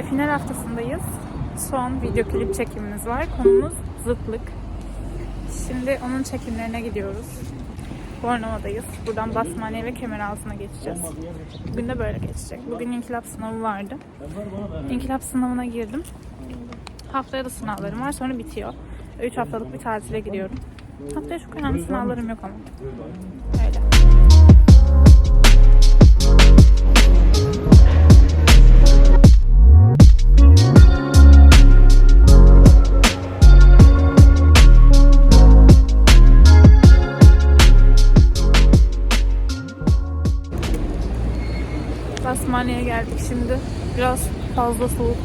e, final haftasındayız. Son video klip çekimimiz var. Konumuz zıtlık. Şimdi onun çekimlerine gidiyoruz. Bornova'dayız. Buradan Basmane ve Kemeraltı'na geçeceğiz. Bugün de böyle geçecek. Bugün inkılap sınavı vardı. İnkılap sınavına girdim. Haftaya da sınavlarım var. Sonra bitiyor. 3 haftalık bir tatile giriyorum. Haftaya çok önemli sınavlarım yok ama. Öyle. Biraz fazla soğuk.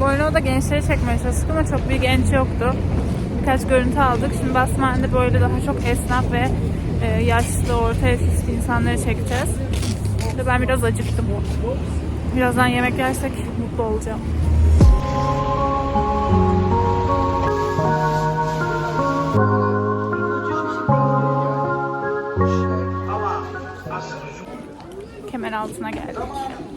Bornova'da gençleri çekmeye çalıştık ama çok bir genç yoktu. Birkaç görüntü aldık. Şimdi Basmane'de böyle daha çok esnaf ve e, yaşlı, orta yaş üstü insanları çekeceğiz. Ve ben biraz acıktım. Birazdan yemek yersek mutlu olacağım. Kemer altına geldik.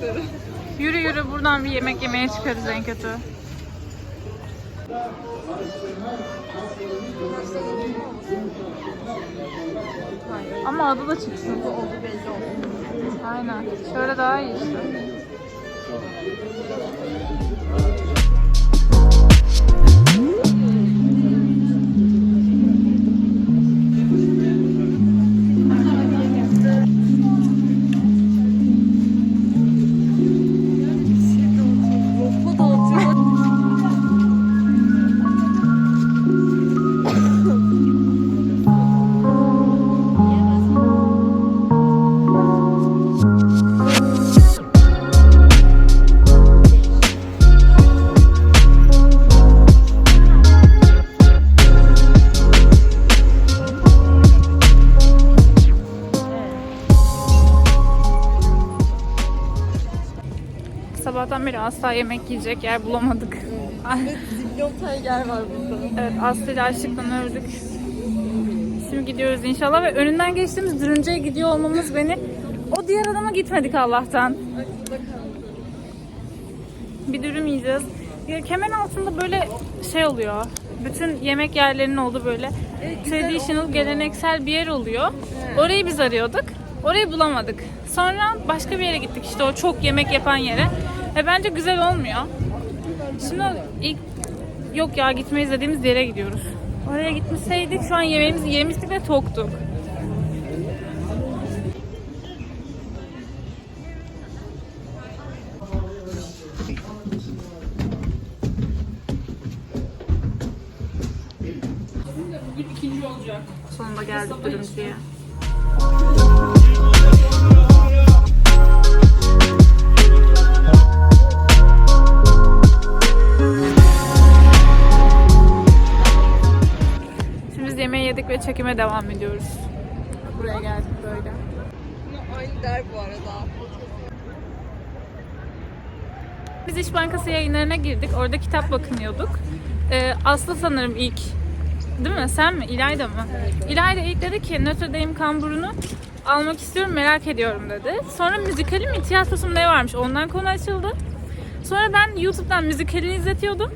bu yaptıkları. Yürü yürü buradan bir yemek yemeye çıkarız en kötü. Ama adı da çıksın. Oldu belli oldu. Aynen. Şöyle daha iyi işte. Sabahtan beri asla yemek yiyecek yer bulamadık. Zilyon tane yer var burada. evet Aslı ile açlıktan öldük. Şimdi gidiyoruz inşallah ve önünden geçtiğimiz dürümcüye gidiyor olmamız beni o diğer adama gitmedik Allah'tan. Bir dürüm yiyeceğiz. Ya kemer altında böyle şey oluyor. Bütün yemek yerlerinin olduğu böyle Evet, traditional, olmuyor. geleneksel bir yer oluyor. Evet. Orayı biz arıyorduk. Orayı bulamadık. Sonra başka bir yere gittik işte o çok yemek yapan yere. Ve bence güzel olmuyor. Şimdi ilk yok ya gitmeyiz dediğimiz yere gidiyoruz. Oraya gitmeseydik şu an yemeğimizi yemiştik ve toktuk. Bugün ikinci olacak. Sonunda geldik dürümcüye. Ve çekime devam ediyoruz. Buraya geldik böyle. Aynı der bu arada. Biz İş Bankası yayınlarına girdik. Orada kitap bakınıyorduk. Ee, Aslı sanırım ilk. Değil mi? Sen mi? İlayda mı? İlayda ilk dedi ki Notre Dame kamburunu almak istiyorum merak ediyorum dedi. Sonra müzikali mi tiyatrosu mu ne varmış ondan konu açıldı. Sonra ben YouTube'dan müzikalini izletiyordum.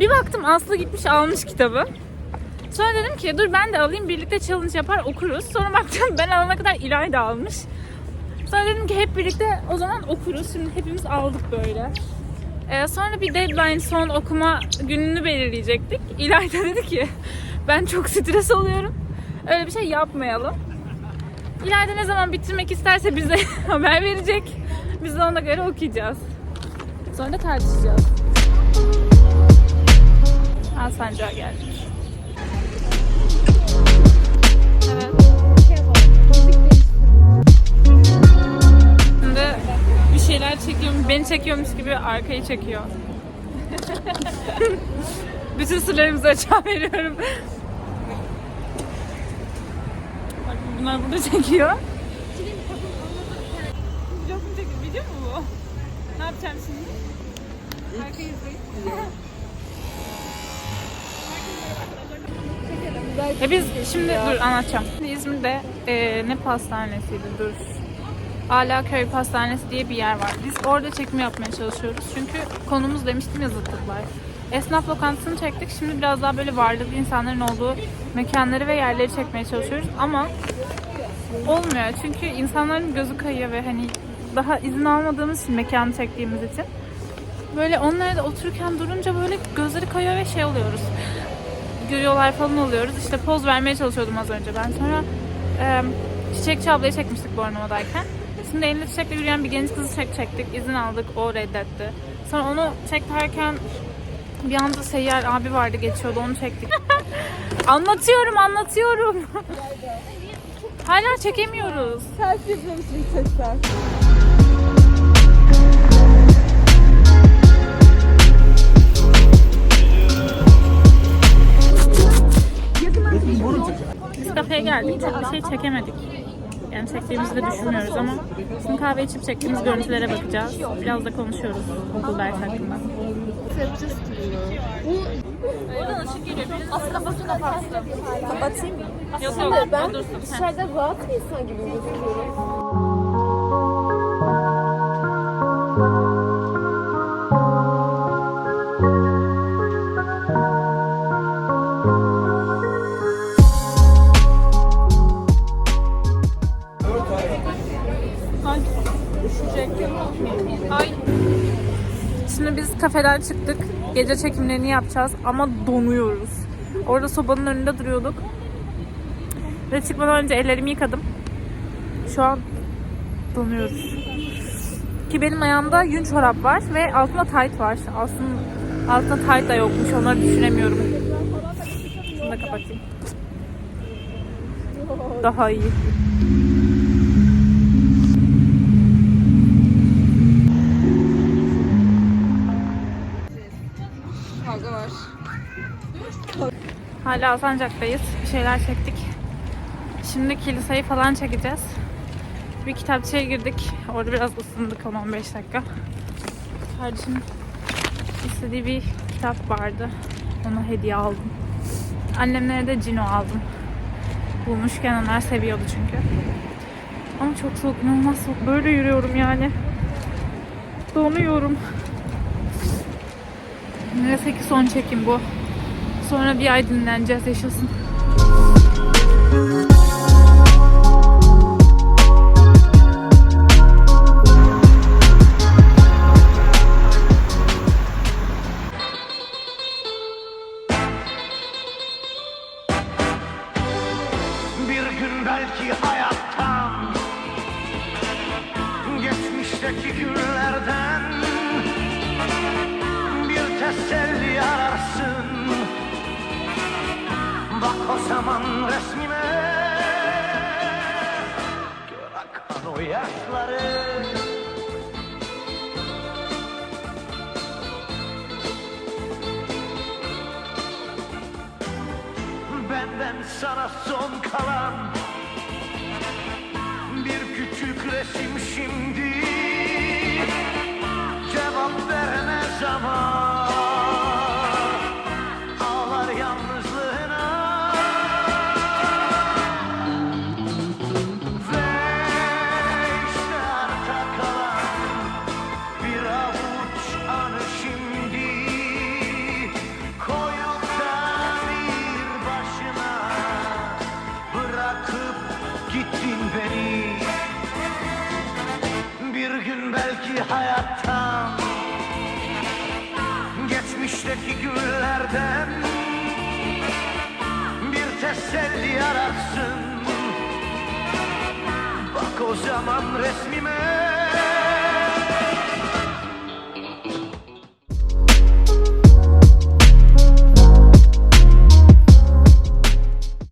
Bir baktım Aslı gitmiş almış kitabı. Sonra dedim ki dur ben de alayım birlikte challenge yapar okuruz. Sonra baktım ben alana kadar İlayda almış. Sonra dedim ki hep birlikte o zaman okuruz. Şimdi hepimiz aldık böyle. Ee, sonra bir deadline son okuma gününü belirleyecektik. İlayda dedi ki ben çok stres oluyorum. Öyle bir şey yapmayalım. İlayda ne zaman bitirmek isterse bize haber verecek. Biz de ona göre okuyacağız. Sonra da tartışacağız. Alsancak'a geldik. Çekiyormuş gibi arkayı çekiyor. Bütün sırlarımızı açığa veriyorum. Bak bunlar burada çekiyor. Vlog mu çekiyor? Video mu bu? Ne yapacağım şimdi? Arkayı izleyin. E biz şimdi dur anlatacağım. İzmir'de e, ne pastanesiydi dur. Alaköy Pastanesi diye bir yer var. Biz orada çekim yapmaya çalışıyoruz. Çünkü konumuz demiştim ya zıtlıklar. Esnaf lokantasını çektik. Şimdi biraz daha böyle varlıklı insanların olduğu mekanları ve yerleri çekmeye çalışıyoruz. Ama olmuyor. Çünkü insanların gözü kayıyor ve hani daha izin almadığımız için mekanı çektiğimiz için böyle onlara da otururken durunca böyle gözleri kayıyor ve şey oluyoruz görüyorlar falan oluyoruz. İşte poz vermeye çalışıyordum az önce ben. Sonra e, Çiçekçi ablayı çekmiştik Bornova'dayken. Şimdi elinde çiçekle yürüyen bir genç kızı çek çektik. İzin aldık. O reddetti. Sonra onu çekerken bir anda seyyar abi vardı geçiyordu. Onu çektik. anlatıyorum anlatıyorum. Hala çekemiyoruz. Selfie izlemişim sesler. Biz kafeye geldik. Çok bir şey çekemedik. Yani çektiğimizi de düşünmüyoruz ama şimdi kahve içip çektiğimiz görüntülere bakacağız. Biraz da konuşuyoruz okul ders hakkında. Yapacağız gibi. Oradan ışık geliyor. Aslında basın yaparsın. Kapatayım mı? Yok yok. Ben dursun. Dışarıda rahat bir insan gibi gözüküyorum. Kafeden çıktık. Gece çekimlerini yapacağız ama donuyoruz. Orada sobanın önünde duruyorduk. Ve çıkmadan önce ellerimi yıkadım. Şu an donuyoruz. Ki benim ayağımda yün çorap var ve altında tight var. Aslında altında tight da yokmuş. Onları düşünemiyorum. Şunu da kapatayım. Daha iyi. Hala Alsancak'tayız. Bir şeyler çektik. Şimdi kiliseyi falan çekeceğiz. Bir kitapçıya girdik. Orada biraz ısındık 10-15 dakika. Kardeşim istediği bir kitap vardı. Ona hediye aldım. Annemlere de Cino aldım. Bulmuşken onlar seviyordu çünkü. Ama çok soğuk, inanılmaz soğuk. Böyle yürüyorum yani. Donuyorum. Neyse ki son çekim bu. Sonra bir ay dinleneceğiz yaşasın. Belki hayattan Geçmişteki günlerden o zaman resmime belki hayattan Geçmişteki günlerden Bir teselli ararsın. Bak o zaman resmime